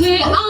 Okay. I'll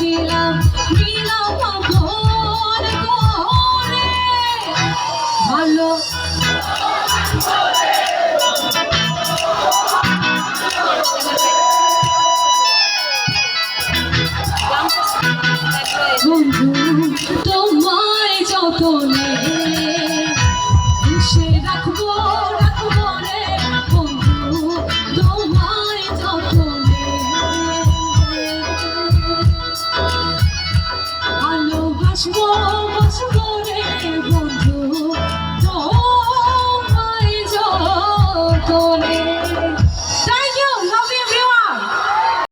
দিলাম ভালো।